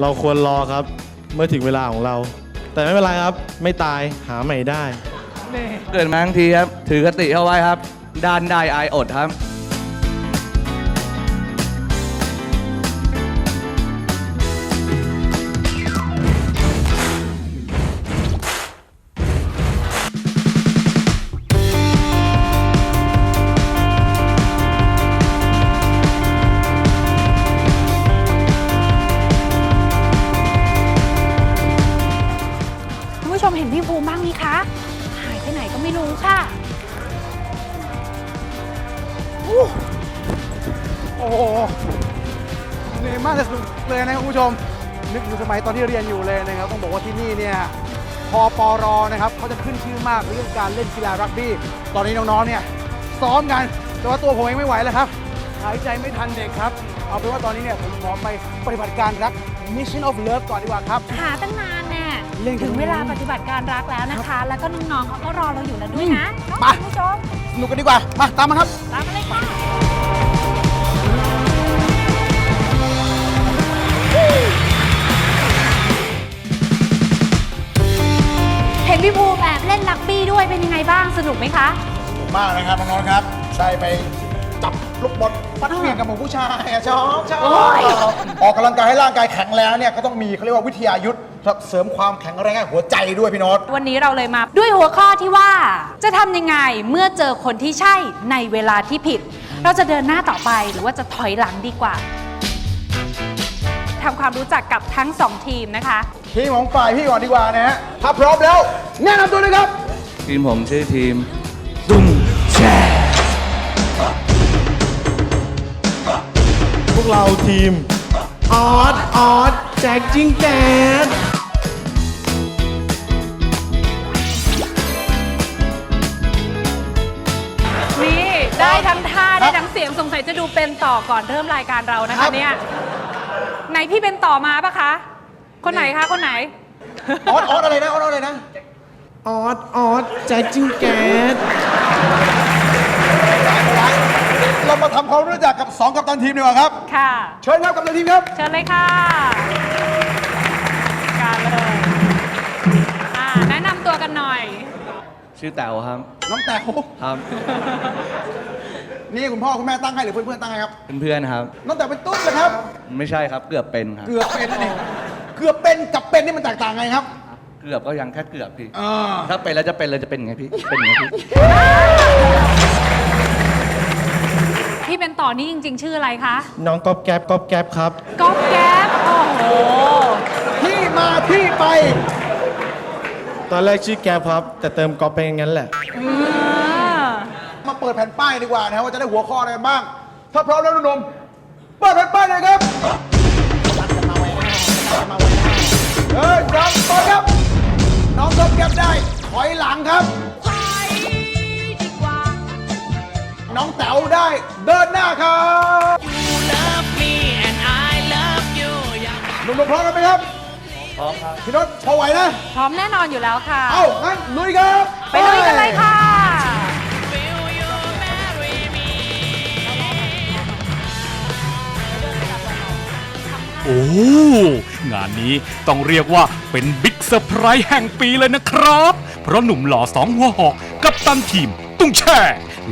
เราควรรอครับ เมื่อถึงเวลาของเรา แต่ไม่เป็นไรครับ ไม่ตายหาใหม่ได้ เกิดมาทั้งทีครับ ถือคติเข้าไว้ครับ ด้านได้อายอดครับ โอ้โหเหนื่อยมากแต่สนุกเลยนะครับคุณผู้ชม นึกถึงสมัยตอนที่เรียนอยู่เลยนะครับ ต้องบอกว่าที่นี่เนี่ยพอปอรอนะครับเขาจะขึ้นชื่อมากเรื่องการเล่นกีฬารักบี้ ตอนนี้น้องๆเนี่ยซ้อมกัน แต่ว่าตัวผมเองไม่ไหวแล้วครับ หายใจไม่ทันเด็กครับ เอาเป็นว่าตอนนี้เนี่ยผมขอไปปฏิบัติการรัก Mission of Love ก่อนดีกว่าครับ หาตั้งนานแน่เร่งถึงเวลาปฏิบัติการรักแล้วนะคะ แล้วก็น้องๆเขาก็รอเราอยู่แล้วด้วยนะมาคุณผู้ชมสนุกกันดีกว่า มาตามมาครับ ตามมาเลยค่ะ นพี่ภูมิแอบเล่นลักบี้ด้วยเป็นยังไงบ้างสนุกไหมคะมากนะครับน้องๆครับ ได้ไปจับลูกบอลฟัดเหวี่ยงกับหมู่ผู้ชายอะชอบชอบโอ้ย ออกกำลังกายให้ร่างกายแข็งแรงเนี่ยก็ต้องมีเขาเรียกว่าวิทยายุทธ์เสริมความแข็งแรงให้หัวใจด้วยพี่โน้ตวันนี้เราเลยมาด้วยหัวข้อที่ว่าจะทำยังไงเมื่อเจอคนที่ใช่ในเวลาที่ผิด เราจะเดินหน้าต่อไปหรือว่าจะถอยหลังดีกว่า ทำความรู้จักกับทั้งสองทีมนะคะ ทีมของฝ่ายพี่ก่อนดีกว่านะฮะถ้าพร้อมแล้วแนะนำตัวเลยครับ ทีมผมชื่อทีมตุ้มแช่พวกเราทีมออดออดแจ็คจิงแจ๊ดนี่ ได้ทั้งท่า ได้ทั้งเสียงสงสัยจะดูเป็นต่อก่อนเริ่มรายการเรานะครัคะบเนี่ย ไหนพี่เป็นต่อมาปะคะ คนไหนคะ คนไหน ออสออสอะไรนะออสอะไรนะ ออดออดแจ็คจิงแจ๊ดเรามาทำความรู้จักกับ 2 กัปตันทีมดีกว่าครับ ค่ะ เชิญครับกัปตันทีมครับ เชิญเลยค่ะ การเลยอ่าแนะนำตัวกันหน่อย ชื่อแต๋วครับ น้องแต๋วครับ นี่คุณพ่อคุณแม่ตั้งให้หรือเพื่อนๆตั้งให้ครับเพื่อนๆครับน้องแต๋วเป็นตุ๊ดนะครับ ไม่ใช่ครับเกือบเป็นครับ เกือบเป็นนั่นเองเกือบเป็นกับเป็นนี่มันแตกต่างไงครับ เกือบก็ยังแค่เกือบพี่ อ่า ถ้าเป็นแล้วจะเป็นเลยจะเป็นไงพี่ เป็นไงพี่พี่เป็นต่อนี่จริง ๆ ชื่ออะไรคะน้องก๊อบแก๊บก๊อบแก๊บครับ ก๊อฟแก๊ปโอ้โหที่มาที่ไป ตอนแรกชื่อแก๊บครับ แต่เติมก๊อบไปอย่างนั้นแหละอ่า มาเปิดแผ่นป้ายดีกว่านะครับว่าจะได้หัวข้ออะไรกันบ้าง ถ้าพร้อมแล้วหนุ่มๆเปิดแผ่นป้ายเลยครับเฮ้ยครับเปิดครับ น้องก๊อฟแก็บได้ถอยหลังครับน้องแต๋วได้เดินหน้าครับหนุ่มๆพร้อมกันไหมครับพร้อมครับพี่นศพอไหวนะ พร้อมแน่นอนอยู่แล้วค่ะ เอ้างั้นลุยครับ ไปลุยกันเลยค่ะ อ้งานนี้ต้องเรียกว่าเป็นบิ๊กเซอร์ไพรส์แห่งปีเลยนะครับ เพราะหนุ่มหล่อสองหัวหอกกับตันทีม ตุ้งแช่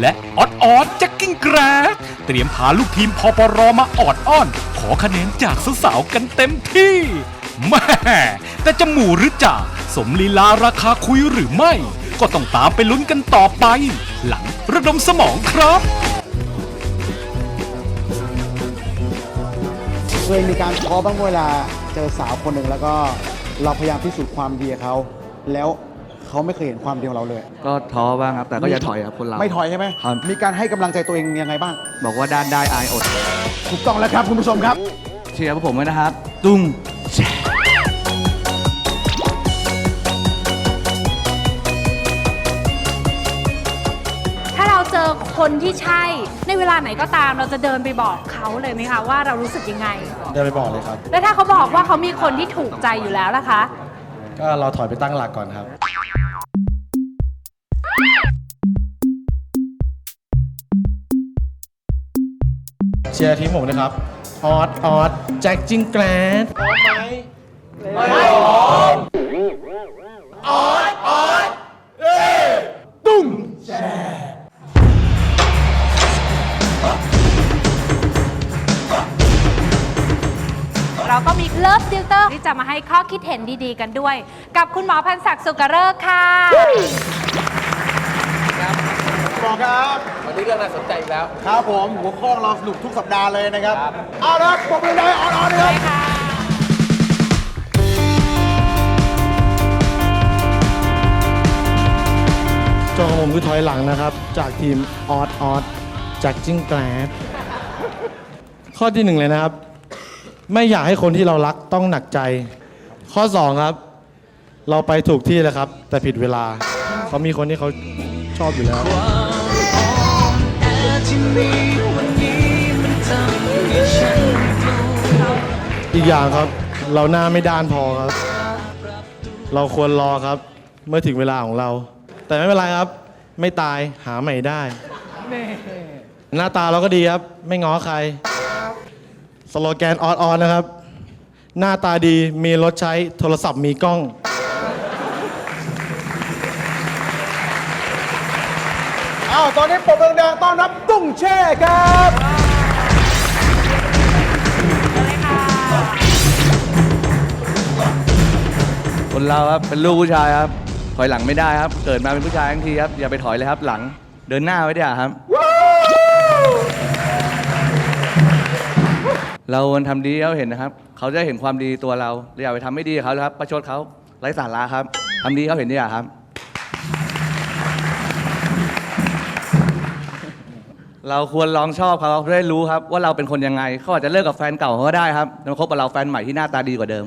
และออดออดแจ็คกิ้งแกรดเตรียมพาลูกทีมพอปรมาออดอ้อน ขอคะแนนจากสาวๆกันเต็มที่แม่แต่จะหมู่หรือจ่าสมลีลาราคาคุยหรือไม่ ก็ต้องตามไปลุ้นกันต่อไป หลังระดมสมองครับ เคยมีการท้อบ้างเวลาเจอสาวคนหนึ่งแล้วก็เราพยายามพิสูจน์ความดีกับเขา แล้วเขาไม่เคยเห็นความดีของเราเลย ก็ท้อบ้างครับ แต่ก็อย่าถอยครับคนเราไม่ถอยใช่ไหมครับมีการให้กำลังใจตัวเองยังไงบ้าง บอกว่าด้านได้อายอด ถูกต้องแล้วครับคุณผู้ชมครับ เชียร์พวกผมไว้นะครับตุ้ม คนที่ใช่ในเวลาไหนก็ตามเราจะเดินไปบอกเขาเลยไหมคะว่าเรารู้สึกยังไง เดินไปบอกเลยครับ แล้วถ้าเขาบอกว่าเขามีคนที่ถูกใจอยู่แล้วล่ะคะ ก็เราถอยไปตั้งหลักก่อนครับ เชียร์ทีมผมนะครับออดออดแจ็คจิงแกรดพร้อมไหม เราก็มีเลิฟติวเตอร์ที่จะมาให้ข้อคิดเห็นดีๆกันด้วย กับคุณหมอพันศักดิ์สุกเริกษ์ค่ะ หมอครับวันนี้เรื่องน่าสนใจอีกแล้ว ครับผมหัวข้อของเราสนุกทุกสัปดาห์เลยนะครับ เอาละครับปรบมือเลยออนๆเลยครับโจของผมคือถอยหลังนะครับ จากทีมออดออดแจ็คจิงแกรดข้อที่หนึ่งเลยนะครับ ไม่อยากให้คนที่เรารักต้องหนักใจ ข้อสองครับ เราไปถูกที่แล้วครับ แต่ผิดเวลาเขามีคนที่เขาชอบอยู่แล้ว อีกอย่างครับ เราหน้าไม่ด้านพอครับ เราควรรอครับ เมื่อถึงเวลาของเรา แต่ไม่เป็นไรครับ ไม่ตายหาใหม่ได้ หน้าตาเราก็ดีครับ ไม่ง้อใคร สโลแกนออดออนนะครับ หน้าตาดีมีรถใช้โทรศัพท์มีกล้อง อ้าวตอนนี้ปรบมือดังๆต้อนรับตุ้งแช่ครับคนเราครับเป็นลูกผู้ชายครับ ถอยหลังไม่ได้ครับ เกิดมาเป็นผู้ชายทั้งทีครับ อย่าไปถอยเลยครับหลังเดินหน้าไว้ดีกว่าครับ เราควรทำดีให้เขาเห็นนะครับ เขาจะเห็นความดีตัวเราอย่าไปทำไม่ดีกับเขาเลยครับ ประชดเขาไร้สาระครับทำดีให้เขาเห็นดีกว่าครับ เราควรลองชอบเขาเพื่อให้รู้ครับ ว่าเราเป็นคนยังไง เขาอาจจะเลิกกับแฟนเก่าเขาก็ได้ครับแล้วมาคบกับเราแฟนใหม่ที่หน้าตาดีกว่าเดิม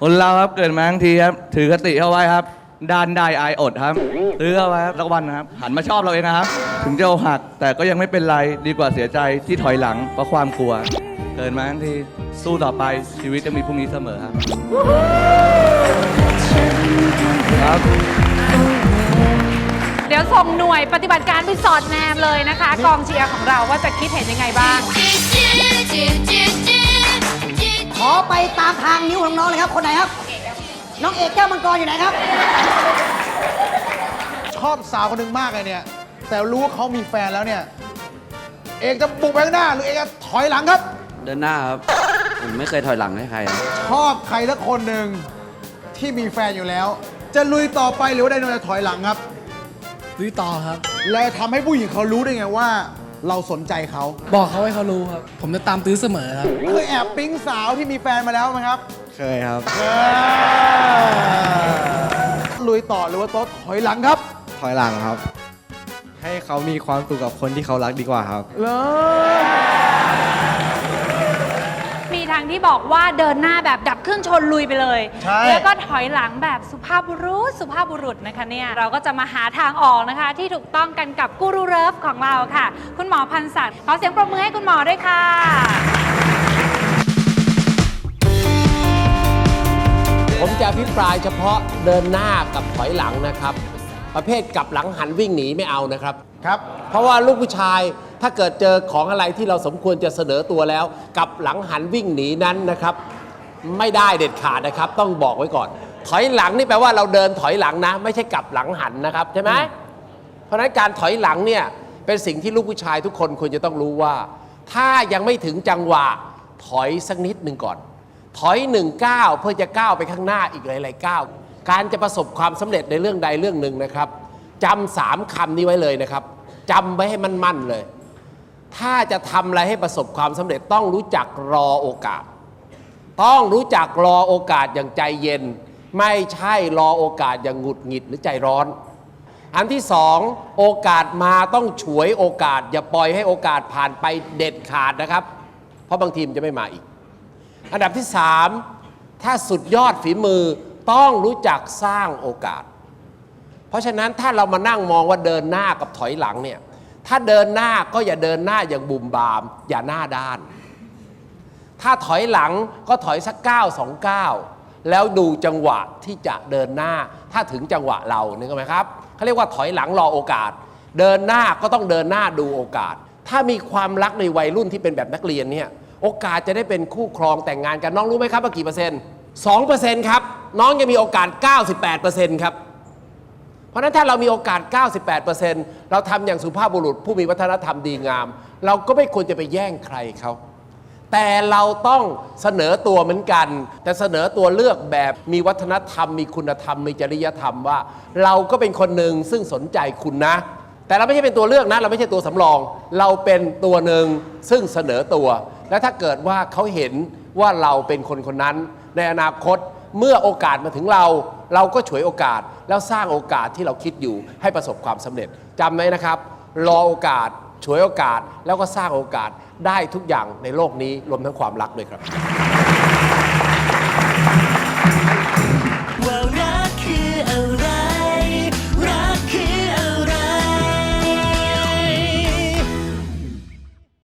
คนเราครับเกิดมาทั้งทีครับ ถือคติเข้าไว้ครับ ด้านได้อายอดครับ ถือเข้าไว้ครับสักวันนะครับหันมาชอบเราเองนะครับ ถึงจะอกหักแต่ก็ยังไม่เป็นไรดีกว่าเสียใจที่ถอยหลังเพราะความกลัว เกิดมาทั้งทีสู้ต่อไปชีวิตจะมีพรุ่งนี้เสมอครับ ครับเดี๋ยวส่งหน่วยปฏิบัติการไปสอดแนมเลยนะคะ กองเชียร์ของเราว่าจะคิดเห็นยังไงบ้าง ขอไปตามทางนิ้วของน้องเลยครับ คนไหนครับ น้องเอกแก้วมังกรอยู่ไหนครับ ชอบสาวคนหนึ่งมากเลยเนี่ย แต่รู้ว่าเขามีแฟนแล้วเนี่ย เอกจะบุกไปข้างหน้า หรือเอกจะถอยหลังครับ เดินหน้าครับ ผมไม่เคยถอยหลังให้ใครครับชอบใครสักคนหนึ่งที่มีแฟนอยู่แล้ว จะลุยต่อไปหรือว่าไดโนจะถอยหลังครับ ลุยต่อครับ แล้วทำให้ผู้หญิงเขารู้ได้ไงว่า เราสนใจเขาบอกเขาให้เขารู้ครับ ผมจะตามตื้อเสมอครับ เคยแอบปิ๊งสาวที่มีแฟนมาแล้วไหมครับ เคยครับเออลุยต่อหรือว่าโต๊ะถอยหลังครับ ถอยหลังครับ ให้เขามีความสุขกับคนที่เขารักดีกว่าครับ เหรอมีทางที่บอกว่าเดินหน้าแบบดับเครื่องชนลุยไปเลย ใช่ แล้วก็ถอยหลังแบบสุภาพบุรุษ สุภาพบุรุษนะคะเนี่ย เราก็จะมาหาทางออกนะคะ ที่ถูกต้องกันกับกูรูเลิฟของเราค่ะ คุณหมอพันศักดิ์ขอเสียงปรบมือให้คุณหมอด้วยค่ะ ผมจะอภิปรายเฉพาะเดินหน้ากับถอยหลังนะครับ ประเภทกลับหลังหันวิ่งหนีไม่เอานะครับ ครับ เพราะว่าลูกผู้ชายถ้าเกิดเจอของอะไรที่เราสมควรจะเสนอตัวแล้วกลับหลังหันวิ่งหนีนั้นนะครับ ไม่ได้เด็ดขาดนะครับ ต้องบอกไว้ก่อน ถอยหลังนี่แปลว่าเราเดินถอยหลังนะ ไม่ใช่กลับหลังหันนะครับใช่ไหมเพราะฉะนั้นการถอยหลังเนี่ยเป็นสิ่งที่ลูกผู้ชายทุกคนควรจะต้องรู้ว่า ถ้ายังไม่ถึงจังหวะถอยสักนิดหนึ่งก่อน ถอยหนึ่งก้าวเพื่อจะก้าวไปข้างหน้าอีกหลายๆก้าว การจะประสบความสำเร็จในเรื่องใดเรื่องหนึ่งนะครับจำสามคำนี้ไว้เลยนะครับจำไว้ให้มันมั่นเลย ถ้าจะทำอะไรให้ประสบความสำเร็จต้องรู้จักรอโอกาส ต้องรู้จักรอโอกาสอย่างใจเย็น ไม่ใช่รอโอกาสอย่างหงุดหงิดหรือใจร้อน อันที่สองโอกาสมาต้องฉวยโอกาส อย่าปล่อยให้โอกาสผ่านไปเด็ดขาดนะครับ เพราะบางทีมจะไม่มาอีก อันดับที่สามถ้าสุดยอดฝีมือ ต้องรู้จักสร้างโอกาส เพราะฉะนั้นถ้าเรามานั่งมองว่าเดินหน้ากับถอยหลังเนี่ยถ้าเดินหน้าก็อย่าเดินหน้าอย่างบุ่มบาม อย่าหน้าด้าน ถ้าถอยหลังก็ถอยสักก้าวสองก้าวแล้วดูจังหวะที่จะเดินหน้า ถ้าถึงจังหวะเรานึกออกไหมครับเขาเรียกว่าถอยหลังรอโอกาส เดินหน้าก็ต้องเดินหน้าดูโอกาส ถ้ามีความรักในวัยรุ่นที่เป็นแบบนักเรียนเนี่ยโอกาสจะได้เป็นคู่ครองแต่งงานกันน้องรู้ไหมครับว่ากี่เปอร์เซ็นต์สองเปอร์เซ็นต์ครับ น้องยังมีโอกาส 98เปอร์เซ็นต์ครับ เพราะฉะนั้นถ้าเรามีโอกาส 98%เราทำอย่างสุภาพบุรุษผู้มีวัฒนธรรมดีงาม เราก็ไม่ควรจะไปแย่งใครเขาแต่เราต้องเสนอตัวเหมือนกัน แต่เสนอตัวเลือกแบบมีวัฒนธรรม มีคุณธรรม มีจริยธรรมว่า เราก็เป็นคนหนึ่งซึ่งสนใจคุณนะ แต่เราไม่ใช่เป็นตัวเลือกนะเราไม่ใช่ตัวสำรอง เราเป็นตัวหนึ่งซึ่งเสนอตัว และถ้าเกิดว่าเขาเห็นว่าเราเป็นคนคนนั้น ในอนาคต เมื่อโอกาสมาถึงเรา เราก็ฉวยโอกาสแล้วสร้างโอกาสที่เราคิดอยู่ให้ประสบความสำเร็จจำไว้นะครับ รอโอกาสฉวยโอกาสแล้วก็สร้างโอกาสได้ทุกอย่างในโลกนี้รวมทั้งความรักด้วยครับ